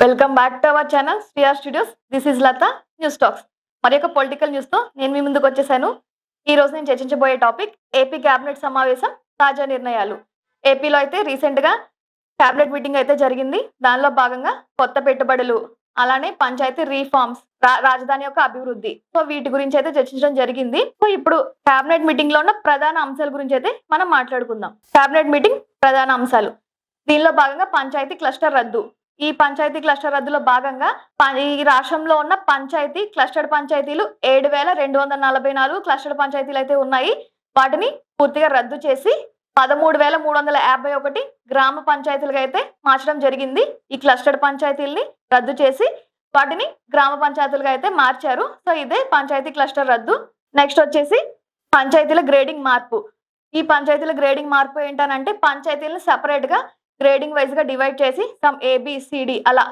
Welcome back to our channel Sri R Studios this is Latha news talks మరి యొక్క political న్యూస్తో నేను మీ ముందుకు వచ్చేసాను. ఈ రోజు నేను చర్చించబోయే టాపిక్ ఏపీ క్యాబినెట్ సమావేశం తాజా నిర్ణయాలు. ఏపీలో అయితే రీసెంట్గా మీటింగ్ అయితే జరిగింది. దానిలో భాగంగా కొత్త పెట్టుబడులు అలానే పంచాయతీ రీఫార్మ్స్ రా- రాజధాని యొక్క అభివృద్ధి. సో వీటి గురించి అయితే చర్చించడం జరిగింది. సో ఇప్పుడు కేబినెట్ మీటింగ్లో ఉన్న ప్రధాన అంశాల గురించి అయితే మనం మాట్లాడుకుందాం. కేబినెట్ మీటింగ్ ప్రధాన అంశాలు. దీనిలో భాగంగా పంచాయతీ క్లస్టర్ రద్దు. ఈ పంచాయతీ క్లస్టర్ రద్దులో భాగంగా ఈ రాష్ట్రంలో ఉన్న పంచాయతీ క్లస్టర్డ్ పంచాయతీలు ఏడు వేల రెండు వందల నలభై నాలుగు క్లస్టర్ పంచాయతీలు అయితే ఉన్నాయి. వాటిని పూర్తిగా రద్దు చేసి పదమూడు వేల మూడు వందల యాభై ఒకటి గ్రామ పంచాయతీలుగా అయితే మార్చడం జరిగింది. ఈ క్లస్టర్డ్ పంచాయతీల్ని రద్దు చేసి వాటిని గ్రామ పంచాయతీలుగా అయితే మార్చారు. సో ఇదే పంచాయతీ క్లస్టర్ రద్దు. నెక్స్ట్ వచ్చేసి పంచాయతీల గ్రేడింగ్ మార్పు. ఈ పంచాయతీల గ్రేడింగ్ మార్పు ఏంటనంటే పంచాయతీలను సపరేట్గా గ్రేడింగ్ వైజ్గా డివైడ్ చేసి సమ్ ఏబిసిడి అలా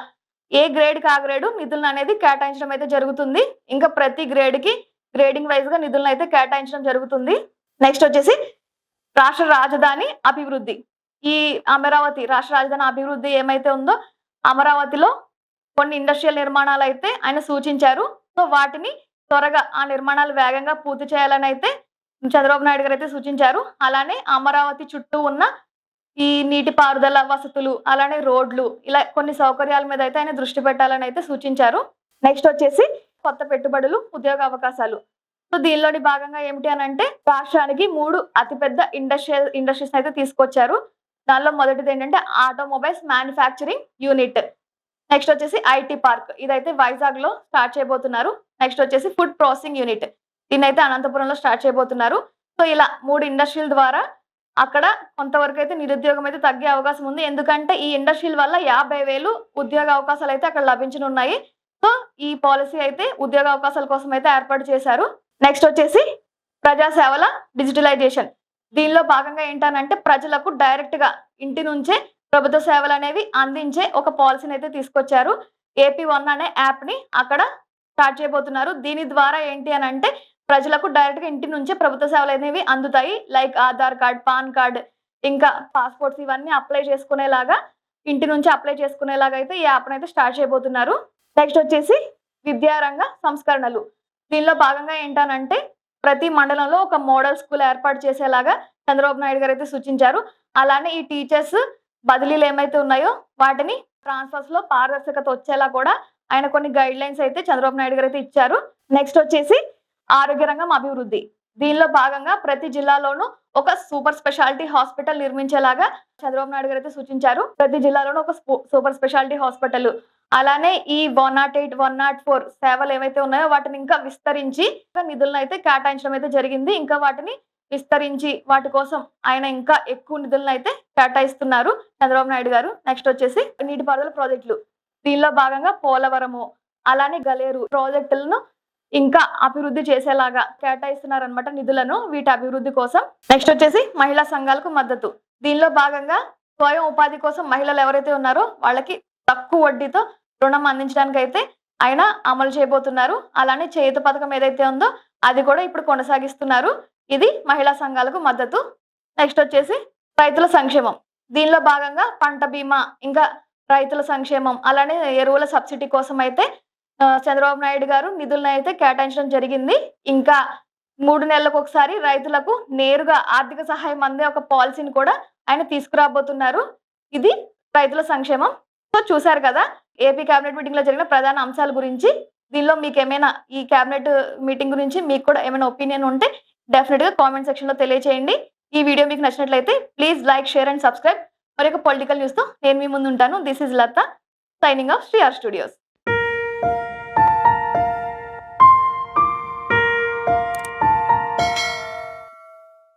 ఏ గ్రేడ్కి ఆ గ్రేడు నిధులను అనేది కేటాయించడం అయితే జరుగుతుంది. ఇంకా ప్రతి గ్రేడ్కి గ్రేడింగ్ వైజ్గా నిధులను అయితే కేటాయించడం జరుగుతుంది. నెక్స్ట్ వచ్చేసి రాష్ట్ర రాజధాని అభివృద్ధి. ఈ అమరావతి రాష్ట్ర రాజధాని అభివృద్ధి ఏమైతే ఉందో అమరావతిలో కొన్ని ఇండస్ట్రియల్ నిర్మాణాలు అయితే ఆయన సూచించారు. సో వాటిని త్వరగా ఆ నిర్మాణాలు వేగంగా పూర్తి చేయాలని అయితే చంద్రబాబు నాయుడు గారు అయితే సూచించారు. అలానే అమరావతి చుట్టూ ఉన్న ఈ నీటిపారుదల వసతులు అలానే రోడ్లు ఇలా కొన్ని సౌకర్యాల మీద అయితే ఆయన దృష్టి పెట్టాలని అయితే సూచించారు. నెక్స్ట్ వచ్చేసి కొత్త పెట్టుబడులు ఉద్యోగ అవకాశాలు. సో దీనిలోని భాగంగా ఏమిటి అని అంటే రాష్ట్రానికి మూడు అతిపెద్ద ఇండస్ట్రియల్ ఇండస్ట్రీస్ అయితే తీసుకొచ్చారు. దానిలో మొదటిది ఏంటంటే ఆటోమొబైల్స్ మ్యానుఫ్యాక్చరింగ్ యూనిట్. నెక్స్ట్ వచ్చేసి ఐటీ పార్క్. ఇదైతే వైజాగ్లో స్టార్ట్ చేయబోతున్నారు. నెక్స్ట్ వచ్చేసి ఫుడ్ ప్రాసెసింగ్ యూనిట్. దీన్ని అయితే అనంతపురంలో స్టార్ట్ చేయబోతున్నారు. సో ఇలా మూడు ఇండస్ట్రీల ద్వారా అక్కడ కొంతవరకు అయితే నిరుద్యోగం అయితే తగ్గే అవకాశం ఉంది. ఎందుకంటే ఈ ఇండస్ట్రీల వల్ల యాభై వేలు ఉద్యోగ అవకాశాలు అయితే అక్కడ లభించనున్నాయి. సో ఈ పాలసీ అయితే ఉద్యోగ అవకాశాల కోసం అయితే ఏర్పాటు చేశారు. నెక్స్ట్ వచ్చేసి ప్రజాసేవల డిజిటలైజేషన్. దీనిలో భాగంగా ఏంటనంటే ప్రజలకు డైరెక్ట్గా ఇంటి నుంచే ప్రభుత్వ సేవలు అనేవి అందించే ఒక పాలసీని అయితే తీసుకొచ్చారు. ఏపీ వన్ అనే యాప్ని అక్కడ స్టార్ట్ చేయబోతున్నారు. దీని ద్వారా ఏంటి అని అంటే ప్రజలకు డైరెక్ట్గా ఇంటి నుంచే ప్రభుత్వ సేవలు అనేవి అందుతాయి. Like Aadhaar card PAN card ఇంకా పాస్పోర్ట్స్ ఇవన్నీ అప్లై చేసుకునేలాగా ఇంటి నుంచి అప్లై చేసుకునేలాగా అయితే ఈ యాప్ అయితే స్టార్ట్ చేయబోతున్నారు. నెక్స్ట్ వచ్చేసి విద్యారంగ సంస్కరణలు. దీనిలో భాగంగా ఏంటనంటే ప్రతి మండలంలో ఒక మోడల్ స్కూల్ ఏర్పాటు చేసేలాగా చంద్రబాబు నాయుడు గారు అయితే సూచించారు. అలానే ఈ టీచర్స్ బదిలీలు ఏమైతే ఉన్నాయో వాటిని ట్రాన్స్ఫర్స్లో పారదర్శకత వచ్చేలా కూడా ఆయన కొన్ని గైడ్ లైన్స్ అయితే చంద్రబాబు నాయుడు గారు అయితే ఇచ్చారు. నెక్స్ట్ వచ్చేసి ఆరోగ్య రంగం అభివృద్ధి. దీనిలో భాగంగా ప్రతి జిల్లాలోనూ ఒక సూపర్ స్పెషాలిటీ హాస్పిటల్ నిర్మించేలాగా చంద్రబాబు నాయుడు గారు అయితే సూచించారు. ప్రతి జిల్లాలోనూ ఒక సూపర్ స్పెషాలిటీ హాస్పిటల్. అలానే ఈ one nought eight one nought four సేవలు ఏవైతే ఉన్నాయో వాటిని ఇంకా విస్తరించి నిధులను అయితే కేటాయించడం అయితే జరిగింది. ఇంకా వాటిని విస్తరించి వాటి కోసం ఆయన ఇంకా ఎక్కువ నిధులను అయితే కేటాయిస్తున్నారు చంద్రబాబు నాయుడు గారు. నెక్స్ట్ వచ్చేసి నీటిపారుదల ప్రాజెక్టులు. దీనిలో భాగంగా పోలవరము అలానే గలేరు ప్రాజెక్టులను ఇంకా అభివృద్ధి చేసేలాగా కేటాయిస్తున్నారనమాట నిధులను వీటి అభివృద్ధి కోసం. నెక్స్ట్ వచ్చేసి మహిళా సంఘాలకు మద్దతు. దీనిలో భాగంగా స్వయం ఉపాధి కోసం మహిళలు ఎవరైతే ఉన్నారో వాళ్ళకి తక్కువ వడ్డీతో రుణం అందించడానికి అయితే ఆయన అమలు చేయబోతున్నారు. అలానే చేతి పథకం ఏదైతే ఉందో అది కూడా ఇప్పుడు కొనసాగిస్తున్నారు. ఇది మహిళా సంఘాలకు మద్దతు. నెక్స్ట్ వచ్చేసి రైతుల సంక్షేమం. దీనిలో భాగంగా పంట బీమా ఇంకా రైతుల సంక్షేమం అలానే ఎరువుల సబ్సిడీ కోసం అయితే చంద్రబాబు నాయుడు గారు నిధులను అయితే కేటాయించడం జరిగింది. ఇంకా మూడు నెలలకు ఒకసారి రైతులకు నేరుగా ఆర్థిక సహాయం అందే ఒక పాలసీని కూడా ఆయన తీసుకురాబోతున్నారు. ఇది రైతుల సంక్షేమం. సో చూశారు కదా ఏపీ కేబినెట్ మీటింగ్లో జరిగిన ప్రధాన అంశాల గురించి. దీనిలో మీకు ఏమైనా ఈ కేబినెట్ మీటింగ్ గురించి మీకు కూడా ఏమైనా ఒపీనియన్ ఉంటే డెఫినెట్గా కామెంట్ సెక్షన్లో తెలియచేయండి. ఈ వీడియో మీకు నచ్చినట్లయితే please like share and subscribe. మరి ఒక పొలిటికల్ న్యూస్తో నేను మీ ముందు ఉంటాను this is Latha signing off Sri R Studios.